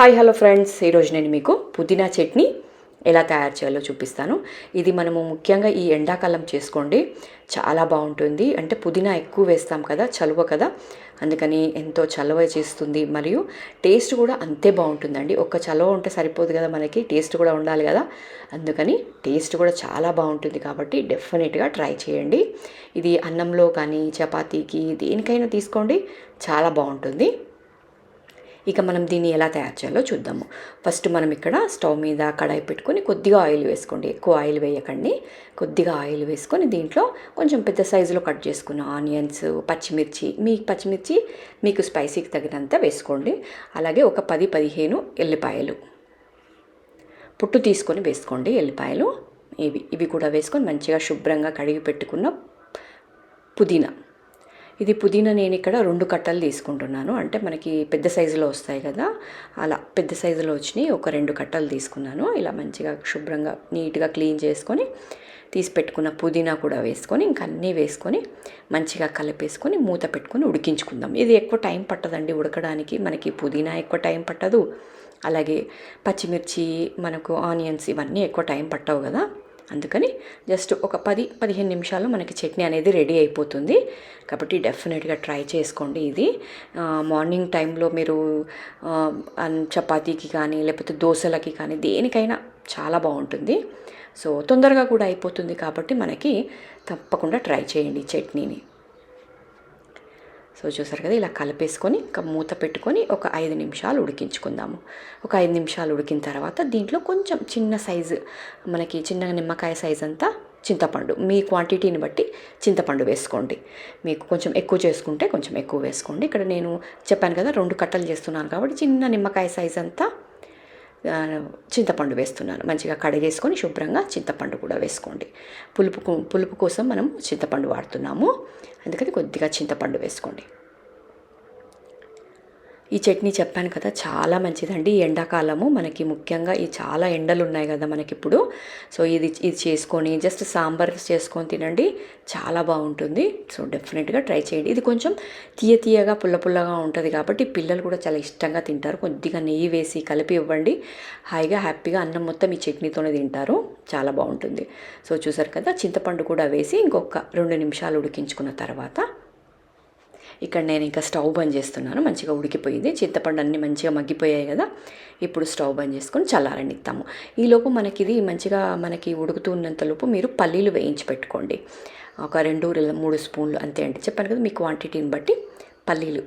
Hi hello friends. ఈరోజు నేను మీకు పుదీనా చట్నీ ఎలా తయారు చేయాలో చూపిస్తాను. ఇది మనము ముఖ్యంగా ఈ ఎండాకాలం చేసుకోండి. చాలా బాగుంటుంది. అంటే పుదీనా ఎక్కువ వేస్తాం కదా చలువ కదా. అందుకని ఎంతో చలువ చేస్తుంది. మరియు టేస్ట్ కూడా అంతే బాగుంటుందండి. ఒక్క చలువ ఉంటే సరిపోదు కదా మనకి. టేస్ట్ కూడా ఉండాలి కదా. అందుకని టేస్ట్ కూడా చాలా బాగుంటుంది కాబట్టి డెఫినెట్గా ట్రై చేయండి. ఇది అన్నంలో కానీ చపాతీకి దేనికైనా తీసుకోండి. చాలా బాగుంటుంది. ఇక మనం దీన్ని ఎలా తయారు చేయాలో చూద్దాము. ఫస్ట్ మనం ఇక్కడ స్టవ్ మీద కడాయి పెట్టుకొని కొద్దిగా ఆయిల్ వేసుకోండి. ఎక్కువ ఆయిల్ వేయకండి. కొద్దిగా ఆయిల్ వేసుకొని దీంట్లో కొంచెం పెద్ద సైజులో కట్ చేసుకున్న ఆనియన్స్ పచ్చిమిర్చి మీ పచ్చిమిర్చి మీకు స్పైసీకి తగినంత వేసుకోండి. అలాగే ఒక పది పదిహేను ఎల్లిపాయలు. పుట్టు తీసుకొని వేసుకోండి ఎల్లిపాయలు. ఇవి ఇవి కూడా వేసుకొని మంచిగా శుభ్రంగా కడిగి పెట్టుకున్న పుదీనా. ఇది పుదీనా నేను ఇక్కడ రెండు కట్టలు తీసుకుంటున్నాను. అంటే మనకి పెద్ద సైజులో వస్తాయి కదా. అలా పెద్ద సైజులో వచ్చినాయి. ఒక రెండు కట్టలు తీసుకున్నాను. ఇలా మంచిగా శుభ్రంగా నీట్గా క్లీన్ చేసుకొని తీసి పెట్టుకున్న పుదీనా కూడా వేసుకొని ఇంకా అన్నీ వేసుకొని మంచిగా కలిపేసుకొని మూత పెట్టుకొని ఉడికించుకుందాం. ఇది ఎక్కువ టైం పట్టదండి ఉడకడానికి. మనకి పుదీనా ఎక్కువ టైం పట్టదు. అలాగే పచ్చిమిర్చి మనకు ఆనియన్స్ ఇవన్నీ ఎక్కువ టైం పట్టవు కదా. అందుకని జస్ట్ ఒక పది పదిహేను నిమిషాల్లో మనకి చట్నీ అనేది రెడీ అయిపోతుంది. కాబట్టి డెఫినెట్గా ట్రై చేసుకోండి ఇది. మార్నింగ్ టైంలో మీరు చపాతీకి కానీ లేకపోతే దోశలకి కానీ దేనికైనా చాలా బాగుంటుంది. సో తొందరగా కూడా అయిపోతుంది కాబట్టి మనకి తప్పకుండా ట్రై చేయండి చట్నీని. సో చూసారు కదా ఇలా కలిపేసుకొని ఇంకా మూత పెట్టుకొని ఒక ఐదు నిమిషాలు ఉడికించుకుందాము. ఒక ఐదు నిమిషాలు ఉడికిన తర్వాత దీంట్లో కొంచెం చిన్న సైజు మనకి చిన్న నిమ్మకాయ సైజ్ అంతా చింతపండు. మీ క్వాంటిటీని బట్టి చింతపండు వేసుకోండి. మీకు కొంచెం ఎక్కువ చేసుకుంటే కొంచెం ఎక్కువ వేసుకోండి. ఇక్కడ నేను చెప్పాను కదా రెండు కట్టలు చేస్తున్నాను కాబట్టి చిన్న నిమ్మకాయ సైజ్ అంతా చింతపండు వేస్తున్నాను. మంచిగా కడిగేసుకొని శుభ్రంగా చింతపండు కూడా వేసుకోండి. పులుపు పులుపు కోసం మనం చింతపండు వాడుతున్నాము. అందుకని కొద్దిగా చింతపండు వేసుకోండి. ఈ చట్నీ చెప్పాను కదా చాలా మంచిదండి. ఈ ఎండాకాలము మనకి ముఖ్యంగా ఈ చాలా ఎండలు ఉన్నాయి కదా మనకి ఇప్పుడు సో ఇది ఇది చేసుకొని జస్ట్ సాంబార్ చేసుకొని తినండి చాలా బాగుంటుంది. సో డెఫినెట్గా ట్రై చేయండి. ఇది కొంచెం తీయ తీయగా పుల్ల పుల్లగా ఉంటుంది కాబట్టి పిల్లలు కూడా చాలా ఇష్టంగా తింటారు. కొద్దిగా నెయ్యి వేసి కలిపి ఇవ్వండి. హాయిగా హ్యాపీగా అన్నం మొత్తం ఈ చట్నీతోనే తింటారు. చాలా బాగుంటుంది. సో చూసారు కదా చింతపండు కూడా వేసి ఇంకొక రెండు నిమిషాలు ఉడికించుకున్న తర్వాత ఇక్కడ నేను ఇంకా స్టవ్ బంద్ చేస్తున్నాను మంచిగా ఉడికిపోయింది. చింతపండు అన్నీ మంచిగా మగ్గిపోయాయి కదా. ఇప్పుడు స్టవ్ బంద్ చేసుకొని చల్లారనిస్తాము ఈలోపు మనకి ఇది మంచిగా మనకి ఉడుకుతున్నంతలోపు మీరు పల్లీలు వేయించి పెట్టుకోండి. ఒక రెండు మూడు స్పూన్లు అంతే అండి. చెప్పాను కదా మీ క్వాంటిటీని బట్టి పల్లీలు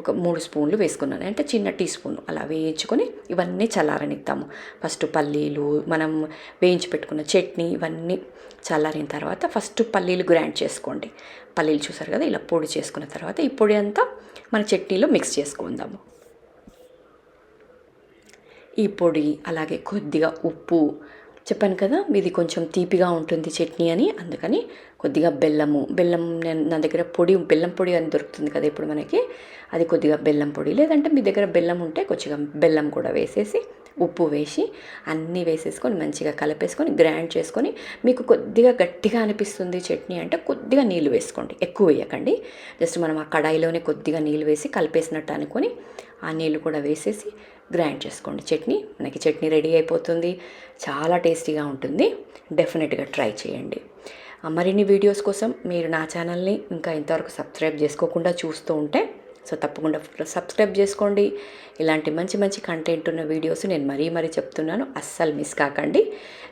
ఒక మూడు స్పూన్లు వేసుకున్నాను. అంటే చిన్న టీ స్పూన్ అలా వేయించుకొని ఇవన్నీ చల్లారనిద్దాము. ఫస్ట్ పల్లీలు మనం వేయించి పెట్టుకున్న చట్నీ ఇవన్నీ చల్లారిన తర్వాత ఫస్ట్ పల్లీలు గ్రైండ్ చేసుకోండి. పల్లీలు చూసారు కదా ఇలా పొడి చేసుకున్న తర్వాత ఈ పొడి అంతా మన చట్నీలో మిక్స్ చేసుకుందాము. ఈ పొడి అలాగే కొద్దిగా ఉప్పు చెప్పాను కదా ఇది కొంచెం తీపిగా ఉంటుంది చట్నీ అని. అందుకని కొద్దిగా బెల్లము బెల్లం నా దగ్గర పొడి బెల్లం పొడి అని దొరుకుతుంది కదా ఇప్పుడు మనకి. అది కొద్దిగా బెల్లం పొడి. లేదంటే మీ దగ్గర బెల్లం ఉంటే కొద్దిగా బెల్లం కూడా వేసేసి ఉప్పు వేసి అన్నీ వేసేసుకొని మంచిగా కలిపేసుకొని గ్రైండ్ చేసుకొని మీకు కొద్దిగా గట్టిగా అనిపిస్తుంది చట్నీ అంటే కొద్దిగా నీళ్ళు వేసుకోండి. ఎక్కువ వేయకండి. జస్ట్ మనం ఆ కడాయిలోనే కొద్దిగా నీళ్ళు వేసి కలిపేసినట్టు అనుకొని ఆ నీళ్ళు కూడా వేసేసి గ్రైండ్ చేసుకోండి. చట్నీ మనకి చట్నీ రెడీ అయిపోతుంది. చాలా టేస్టీగా ఉంటుంది. డెఫినెట్గా ట్రై చేయండి. మరిన్ని వీడియోస్ కోసం మీరు నా ఛానల్ని ఇంకా ఇంతవరకు సబ్స్క్రైబ్ చేసుకోకుండా చూస్తూ ఉంటే సో తప్పకుండా సబ్స్క్రైబ్ చేసుకోండి. ఇలాంటి మంచి మంచి కంటెంట్ ఉన్న వీడియోస్ నేను మరీ మరీ చెప్తున్నాను. అస్సలు మిస్ కాకండి.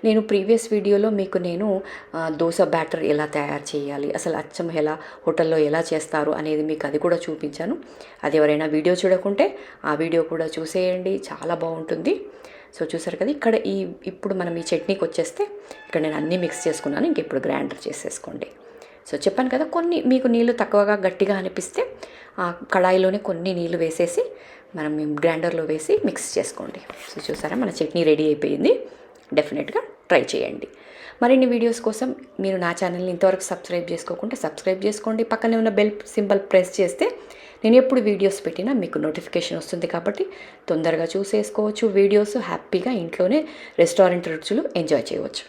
నేను ప్రీవియస్ వీడియోలో మీకు నేను దోశ బ్యాటర్ ఎలా తయారు చేయాలి అసలు అచ్చం ఎలా హోటల్లో ఎలా చేస్తారు అనేది మీకు అది కూడా చూపించాను. అది ఎవరైనా వీడియో చూడకుంటే ఆ వీడియో కూడా చూసేయండి. చాలా బాగుంటుంది. సో చూసారు కదా ఇక్కడ ఈ ఇప్పుడు మనం ఈ చట్నీకి వచ్చేస్తే ఇక్కడ నేను అన్నీ మిక్స్ చేసుకున్నాను. ఇంక ఇప్పుడు గ్రైండర్ చేసేసుకోండి. సో చెప్పాను కదా కొన్ని మీకు నీళ్ళు తక్కువగా గట్టిగా అనిపిస్తే ఆ కడాయిలోనే కొన్ని నీళ్ళు వేసేసి మనం గ్రైండర్లో వేసి మిక్స్ చేసుకోండి. సో చూసారా మన చట్నీ రెడీ అయిపోయింది. డెఫినెట్గా ట్రై చేయండి. మరిన్ని వీడియోస్ కోసం మీరు నా ఛానల్ని ఇంతవరకు సబ్స్క్రైబ్ చేసుకోకుంటే సబ్స్క్రైబ్ చేసుకోండి. పక్కనే ఉన్న బెల్ సింబల్ ప్రెస్ చేస్తే నేను ఎప్పుడు వీడియోస్ పెట్టినా మీకు నోటిఫికేషన్ వస్తుంది కాబట్టి తొందరగా చూసేసుకోవచ్చు వీడియోస్ హ్యాపీగా ఇంట్లోనే రెస్టారెంట్ రుచులు ఎంజాయ్ చేయవచ్చు.